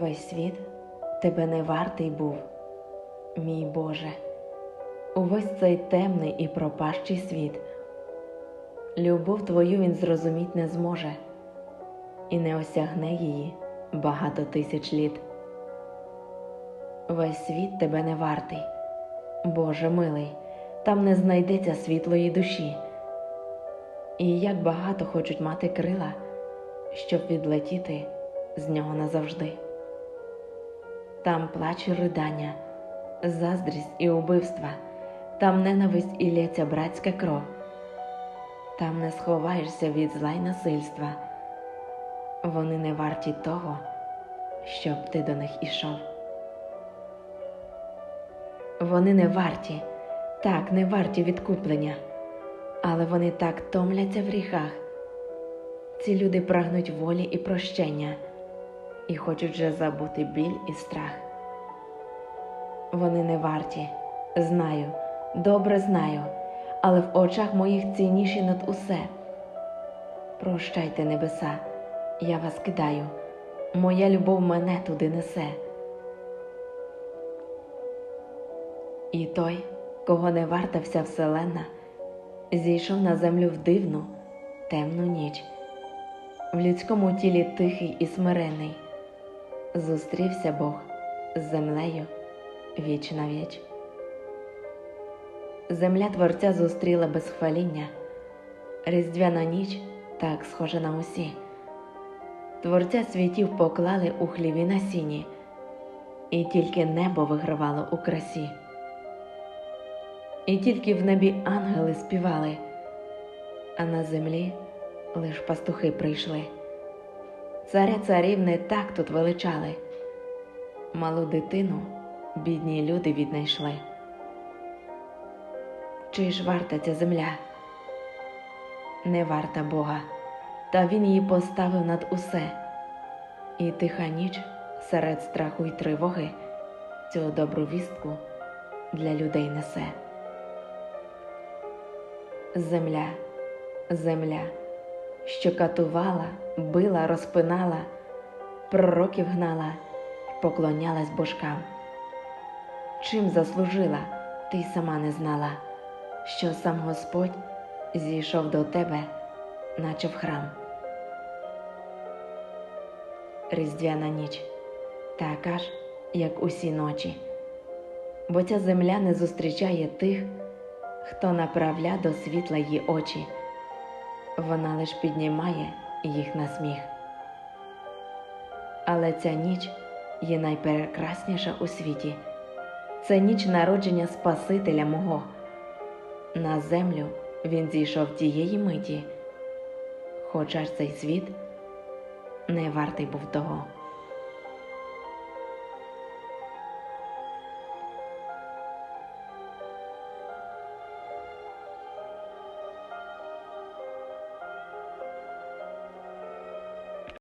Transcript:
Весь світ тебе не вартий був, мій Боже, увесь цей темний і пропащий світ. Любов твою він зрозуміть не зможе, і не осягне її багато тисяч літ. Весь світ тебе не вартий, Боже милий, там не знайдеться світлої душі. І як багато хочуть мати крила, щоб відлетіти з нього назавжди. Там плач і ридання, заздрість і убивства, там ненависть і лється братська кров, там не сховаєшся від зла й насильства. Вони не варті того, щоб ти до них ішов. Вони не варті, так, не варті відкуплення, але вони так томляться в гріхах. Ці люди прагнуть волі і прощення і хочуть вже забути біль і страх. Вони не варті, знаю, добре знаю, але в очах моїх цінніші над усе. Прощайте, небеса, я вас кидаю, моя любов мене туди несе. І той, кого не варта вся вселенна, зійшов на землю в дивну, темну ніч, в людському тілі тихий і смирений, зустрівся Бог з землею віч на віч. Земля Творця зустріла без хваління, різдвяна ніч так схожа на усі. Творця світів поклали у хліві на сіні, і тільки небо вигравало у красі. І тільки в небі ангели співали, а на землі лиш пастухи прийшли. Царя царів не так тут величали, малу дитину бідні люди віднайшли. Чи ж варта ця земля? Не варта Бога, та він її поставив над усе, і тиха ніч серед страху й тривоги цю добру вістку для людей несе. Земля, земля, що катувала, била, розпинала, пророків гнала, поклонялась божкам. Чим заслужила, ти й сама не знала, що сам Господь зійшов до тебе, наче в храм. Різдвяна ніч така ж, як усі ночі, бо ця земля не зустрічає тих, хто направля до світла її очі, вона лиш піднімає їх на сміх. Але ця ніч є найпрекрасніша у світі. Це ніч народження Спасителя мого. На землю він зійшов тієї миті, хоча ж цей світ не вартий був того.